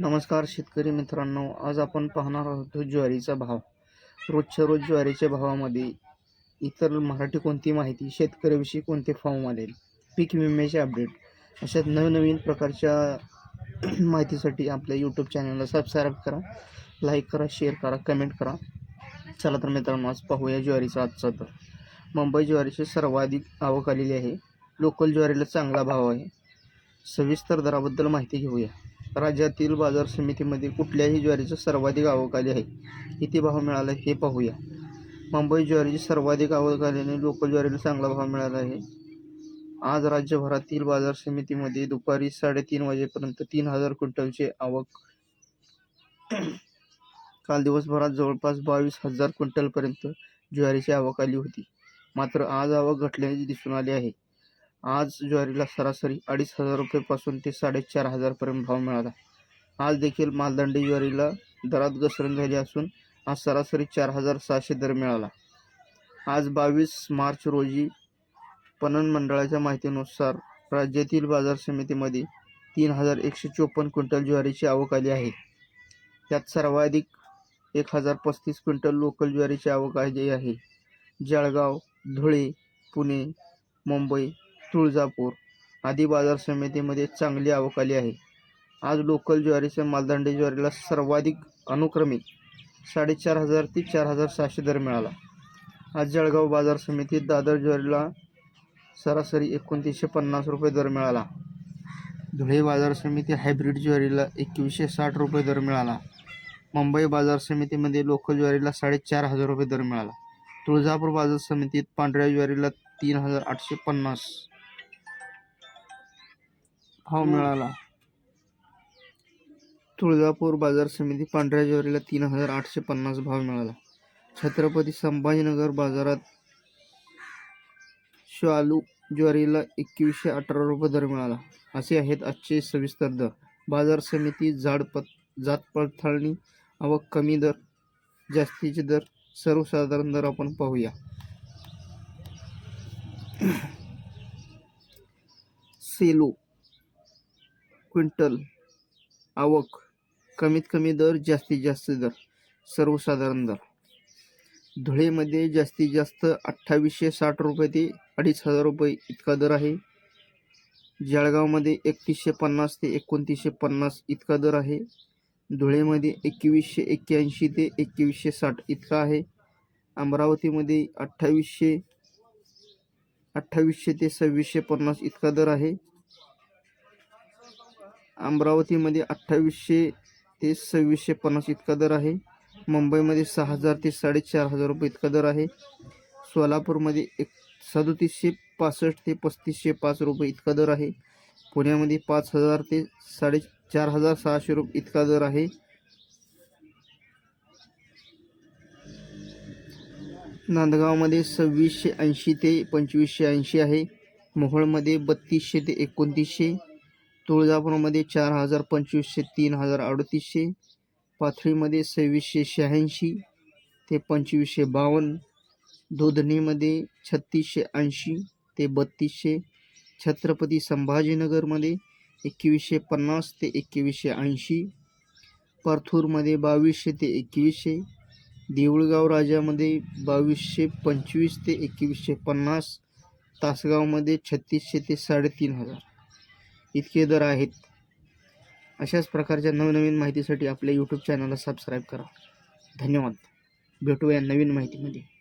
नमस्कार शेतकरी मित्रांनो आज आपण पाहणार आहोत ज्वारीचा भाव. रोजच्या रोज ज्वारीच्या भावामध्ये इतर मराठी कोणती माहिती शेतकऱ्याविषयी कोणते फॉर्म आलेल पीक विम्याचे अपडेट अशा नवनवीन प्रकारच्या माहितीसाठी आपल्या यूट्यूब चॅनलला सबस्क्राईब करा लाईक करा शेअर करा कमेंट करा. चला तर मित्रांनो आज पाहूया ज्वारीचा आजचा दर मुंबई ज्वारीची सर्वाधिक आवक आलेली आहे. लोकल ज्वारीला चांगला भाव आहे. सविस्तर दराबद्दल माहिती घेऊया. राज्यातील बाजार समितीमध्ये कुठल्याही ज्वारीचं सर्वाधिक आवक आली आहे. किती भाव मिळाला हे पाहूया. मुंबई ज्वारीची सर्वाधिक आवक आल्याने लोकल ज्वारीला चांगला भाव मिळाला आहे. आज राज्यभरातील बाजार समितीमध्ये दुपारी साडेतीन वाजेपर्यंत तीन हजार क्विंटलची आवक. काल दिवसभरात जवळपास बावीस हजार क्विंटलपर्यंत ज्वारीची आवक आली होती. मात्र आज आवक घटल्याचे दिसून आले आहे. आज ज्वारीला सरासरी अडीच हजार रुपयेपासून ते साडेचार हजारपर्यंत भाव मिळाला. आज देखील मालदंडी ज्वारीला दरात घसरण झाली असून आज सरासरी चार हजार सहाशे दर मिळाला. आज बावीस मार्च रोजी पणन मंडळाच्या माहितीनुसार राज्यातील बाजार समितीमध्ये तीन हजार एकशे चोपन्न क्विंटल ज्वारीची आवक आली आहे. त्यात सर्वाधिक एक हजार पस्तीस क्विंटल लोकल ज्वारीची आवक आली आहे. जळगाव धुळे पुणे मुंबई तुळजापूर आदी बाजार समितीमध्ये चांगली आवक आली आहे. आज लोकल ज्वारीच्या मालदांडी ज्वारीला सर्वाधिक अनुक्रमे साडेचार हजार ते चार हजार सहाशे दर मिळाला. आज जळगाव बाजार समितीत दादर ज्वारीला सरासरी एकोणतीसशे पन्नास रुपये दर मिळाला. धुळे बाजार समिती हायब्रिड ज्वारीला एकवीसशे साठ रुपये दर मिळाला. मुंबई बाजार समितीमध्ये लोकल ज्वारीला साडेचार हजार रुपये दर मिळाला. तुळजापूर बाजार समितीत पांढऱ्या ज्वारीला तीन हजार आठशे पन्नास भाव मिळाला. तुळजापूर बाजार समिती पांढऱ्या ज्वारीला तीन हजार आठशे पन्नास भाव मिळाला. छत्रपती संभाजीनगर बाजारात शालू ज्वारीला एकवीसशे अठरा रुपये दर मिळाला. असे आहेत आजचे सविस्तर दर. बाजार समिती जाड पत जात पडताळणी आवक कमी दर जास्तीचे दर सर्वसाधारण दर आपण पाहूया. सेलो क्विंटल आवक कमीत कमी दर जास्तीत जास्त दर सर्वसाधारण दर. धुळेमध्ये जास्तीत जास्त अठ्ठावीसशे साठ रुपये ते अडीच हजार रुपये इतका दर आहे. जळगावमध्ये एकतीसशे पन्नास ते एकोणतीसशे पन्नास इतका दर आहे. धुळेमध्ये एकवीसशे एक्क्याऐंशी ते एकवीसशे साठ इतका आहे. अमरावतीमध्ये अठ्ठावीसशे अठ्ठावीसशे ते सव्वीसशे पन्नास इतका दर आहे. अमरावतीमध्ये अठ्ठावीसशे ते सव्वीसशे पन्नास इतका दर आहे. मुंबईमध्ये सहा हजार ते साडेचार हजार रुपये इतका दर आहे. सोलापूरमध्ये एक सदोतीसशे पासष्ट ते पस्तीसशे पाच रुपये इतका दर आहे. पुण्यामध्ये पाच हजार ते साडेचार हजार सहाशे रुपये इतका दर आहे. नांदगावमध्ये सव्वीसशे ऐंशी ते पंचवीसशे ऐंशी आहे. मोहोळमध्ये बत्तीसशे ते एकोणतीसशे. तुळजापूरमध्ये चार हजार पंचवीसशे तीन हजार अडतीसशे पाथरीमध्ये सव्वीसशे शहाऐंशी ते पंचवीसशे बावन्न दुधनीमध्ये छत्तीसशे ऐंशी ते बत्तीसशे छत्रपती संभाजीनगरमध्ये एकवीसशे पन्नास ते एकवीसशे ऐंशी परथूरमध्ये बावीसशे ते एकवीसशे देऊळगाव राजामध्ये बावीसशे पंचवीस ते एकवीसशे पन्नास तासगावमध्ये छत्तीसशे ते साडेतीन हजार. इतके दर आहेत. अशाच प्रकारच्या नवनवीन माहितीसाठी आपल्या यूट्यूब चॅनलला सबस्क्राईब करा. धन्यवाद. भेटूया नवीन माहितीमध्ये.